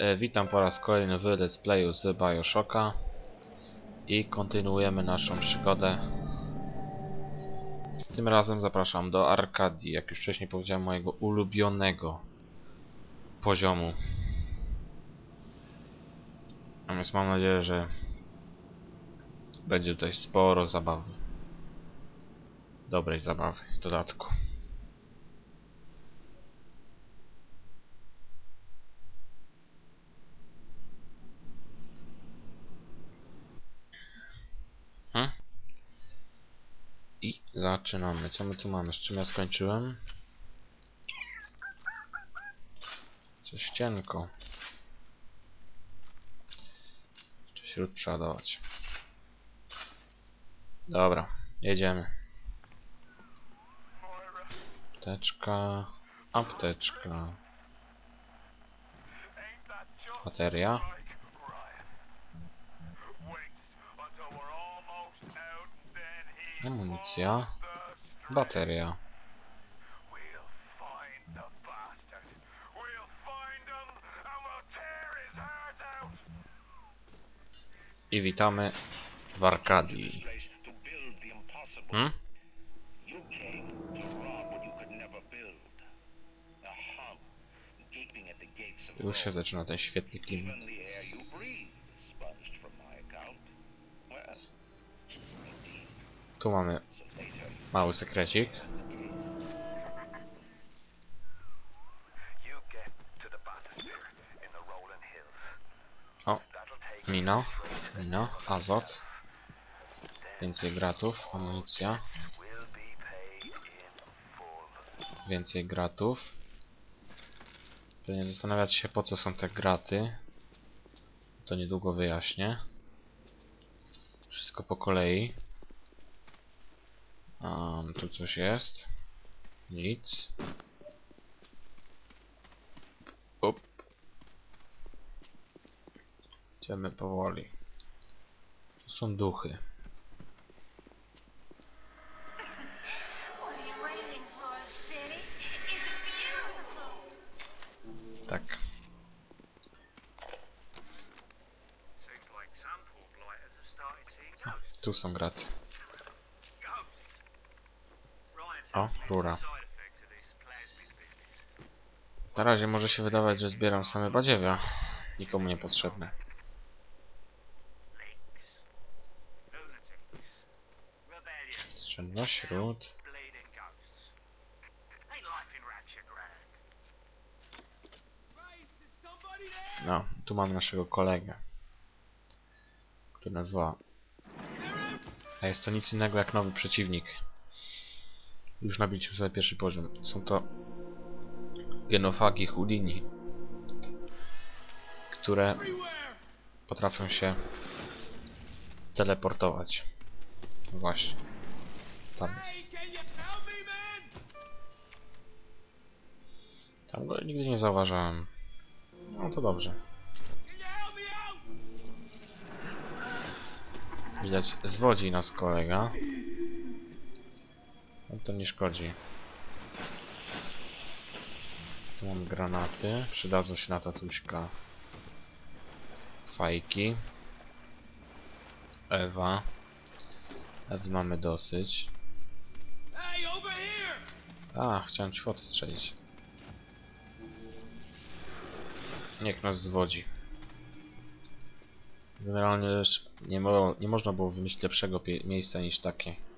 E, witam po raz kolejny w Let's Playu z Bioshocka i kontynuujemy naszą przygodę. Tym razem zapraszam do Arkadii, jak już wcześniej powiedziałem, mojego ulubionego poziomu. A mam nadzieję, że będzie tutaj sporo zabawy. Dobrej zabawy w dodatku. Hmm? I zaczynamy. Co my tu mamy? Z czym ja skończyłem? Coś cienko. Czy śród przeładować? Dobra, jedziemy. Apteczka. Apteczka. Bateria. Amunicja. Bateria. I witamy w Arkadii. Hmm? Już się zaczyna ten świetny klimat. Tu mamy mały sekrecik. O, Mino, mino, azot. Więcej gratów, amunicja. Więcej gratów. Pewnie zastanawiać się po co są te graty. To niedługo wyjaśnię. Wszystko po kolei. Um, tu coś jest. Nic. Up. Idziemy powoli. Tu są duchy. Are you waiting for, plasmid business. Na razie może się wydawać, że zbieram same badziewia. Nikomu niepotrzebne. Leaks. Lunatics. Rebellion. Oszczędność, ród. Bleeding ghosts. Ain't life in Ratchet Grand. No, tu mamy naszego kolegę. Który nazywa... A jest to nic innego jak nowy przeciwnik. Już nabiliśmy sobie pierwszy poziom. Są to genofagi Houdini, które potrafią się teleportować. Właśnie. Tam jest. Tam go nigdy nie zauważyłem. No to dobrze. Widać, zwodzi nas kolega. No to nie szkodzi. Tu mam granaty. Przydadzą się na tatuśka. Fajki. Ewa. Ewy mamy dosyć. A, chciałem ci fotę strzelić. Niech nas zwodzi. Generalnie też nie, mo nie można było wymyślić lepszego miejsca niż takie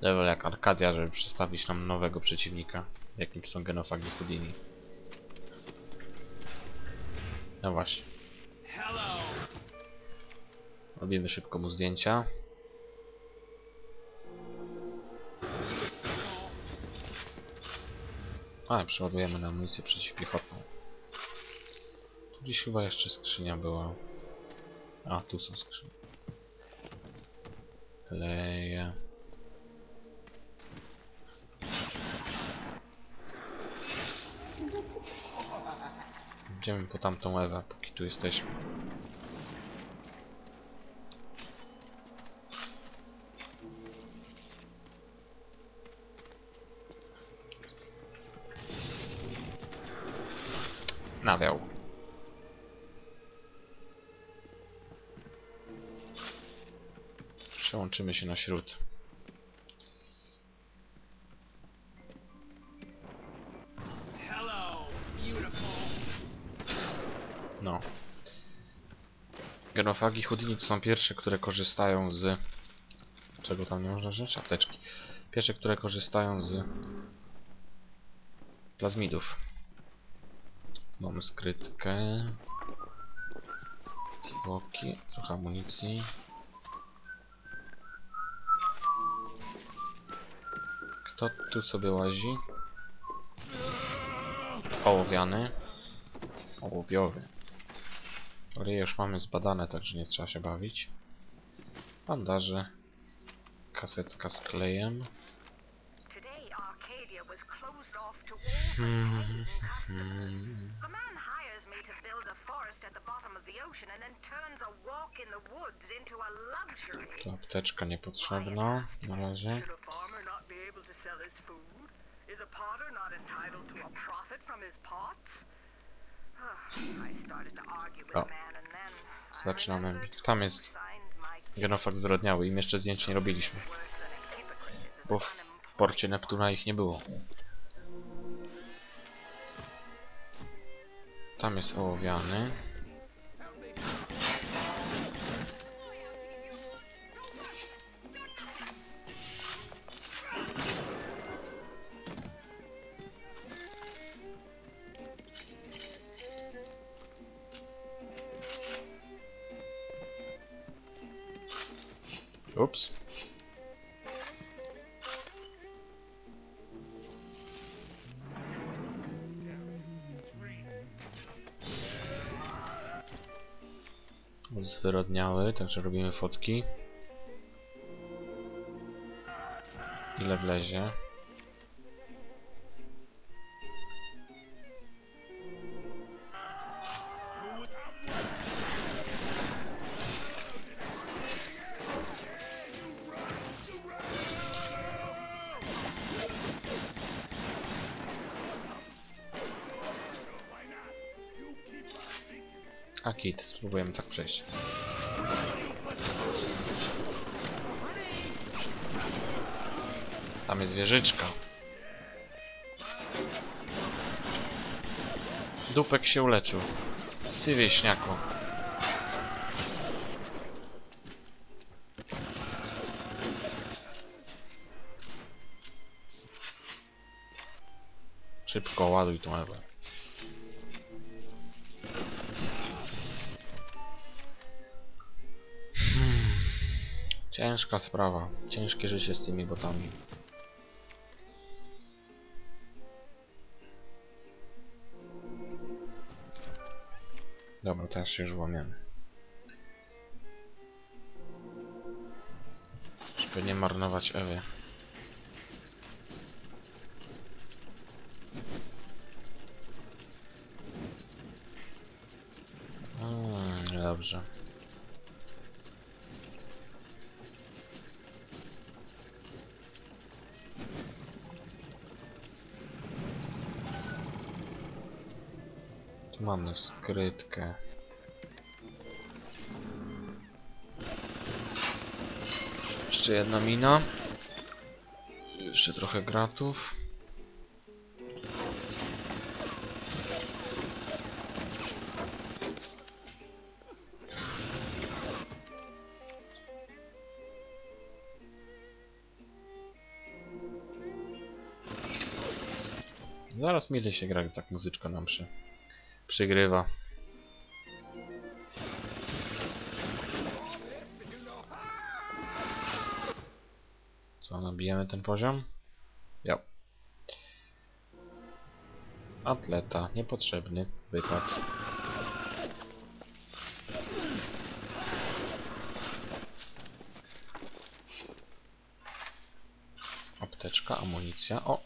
level jak Arkadia, żeby przedstawić nam nowego przeciwnika, jakim są genofagi Houdini. No właśnie. Robimy szybko mu zdjęcia. A, przeładujemy na amunicję przeciwpiechotną. Tu gdzieś chyba jeszcze skrzynia była. A, tu są skrzynie. Kleję. Idziemy po tamtą Ewę, póki tu jesteśmy. Nawiał. Przełączymy się na śród. Genofagi Houdini to są pierwsze, które korzystają z... Czego tam nie można wziąć? Apteczki. Pierwsze, które korzystają z... Plazmidów. Mamy skrytkę. Zwłoki, trochę amunicji. Kto tu sobie łazi? Ołowiany. Ołowiowy. Ale już mamy zbadane, także nie trzeba się bawić. Bandaże. Kasetka z klejem. Hmm. Hmm. Luxury. To apteczka niepotrzebna na razie. Is a potter not entitled to a profit from his pots? I started to argue with O. Zaczynamy. Tam jest Genofakt zrodniały. Im jeszcze zdjęć nie robiliśmy. Bo w porcie Neptuna ich nie było. Tam jest ołowiany. Ups. Zwyrodniały, także robimy fotki. Ile wlezie? A kit, spróbujemy tak przejść. Tam jest wieżyczka. Dupek się uleczył. Ty wieśniaku. Szybko ładuj tą Ewę. Ciężka sprawa. Ciężkie życie z tymi botami. Dobra, teraz się już łamiemy. Żeby nie marnować Ewy. Mm, dobrze. Mamy skrytkę. Jeszcze jedna mina. Jeszcze trochę gratów. Zaraz mile się gra, tak muzyczka nam przy, przygrywa. Co, nabijemy ten poziom? Ja. Atleta, niepotrzebny, wypad. Apteczka, amunicja, o!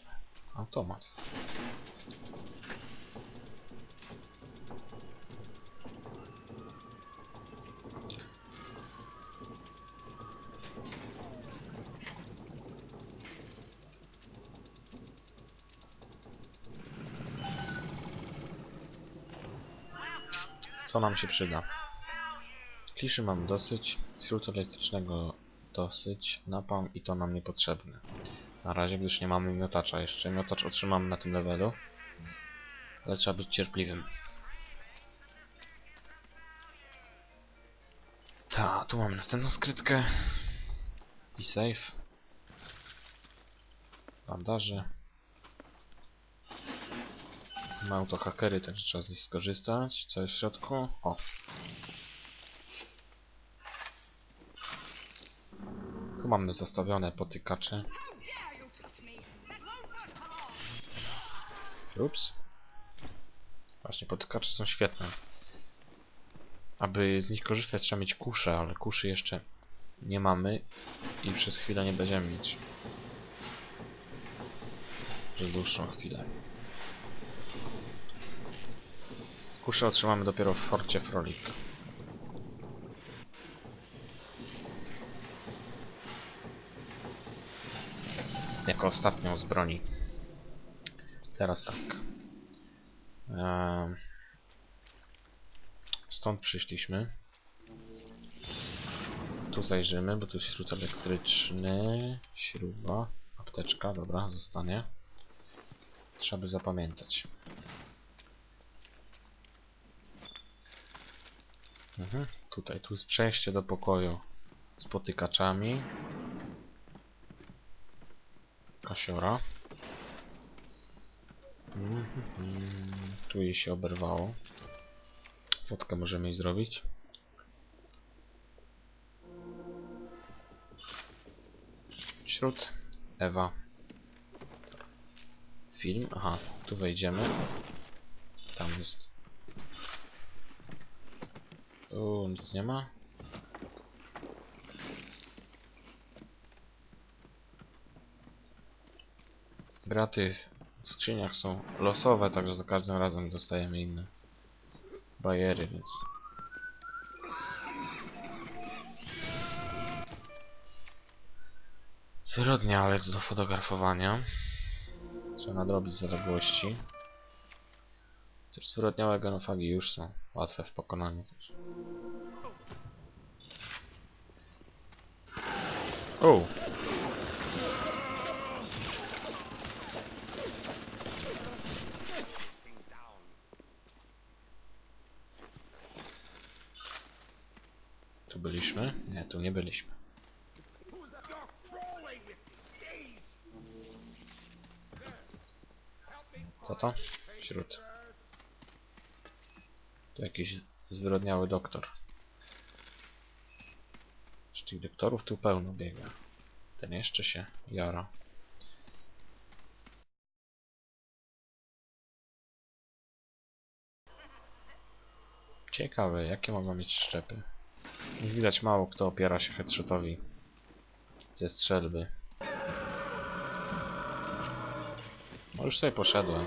Automat. Co nam się przyda? Kliszy mam dosyć. Filtru elektrycznego dosyć. Napalm i to nam niepotrzebne. Na razie, gdyż nie mamy miotacza jeszcze. Miotacz otrzymamy na tym levelu. Ale trzeba być cierpliwym. Ta, tu mamy następną skrytkę. I safe. Bandaże. Ma autohakery, także trzeba z nich skorzystać. Co jest w środku? O. Tu mamy zostawione potykacze. Ups. Właśnie potykacze są świetne. Aby z nich korzystać trzeba mieć kuszę, ale kuszy jeszcze nie mamy i przez chwilę nie będziemy mieć. Przez dłuższą chwilę. Kuszę otrzymamy dopiero w Forcie Frolik. Jako ostatnią z broni. Teraz tak. Ehm, stąd przyszliśmy. Tu zajrzymy, bo tu jest śrut elektryczny. Śruba. Apteczka, dobra, zostanie. Trzeba by zapamiętać. Mhm. Tutaj, tu jest przejście do pokoju z potykaczami. Kasiora. Mhm. Tu jej się oberwało. Fotkę możemy jej zrobić. Śród. Ewa. Film. Aha, tu wejdziemy. Tam jest. O, nic nie ma. Graty w skrzyniach są losowe, także za każdym razem dostajemy inne bajery, więc... Zwyrodnialec do fotografowania. Trzeba nadrobić zaległości. Też zwyrodniałe genofagi już są łatwe w pokonaniu też. O! Tu byliśmy? Nie, tu nie byliśmy. Co to? Wśród. Tu jakiś zwyrodniały doktor. Z tych doktorów tu pełno biega. Ten jeszcze się jara. Ciekawe, jakie mogą mieć szczepy. Widać mało kto opiera się headshotowi ze strzelby. No już sobie poszedłem.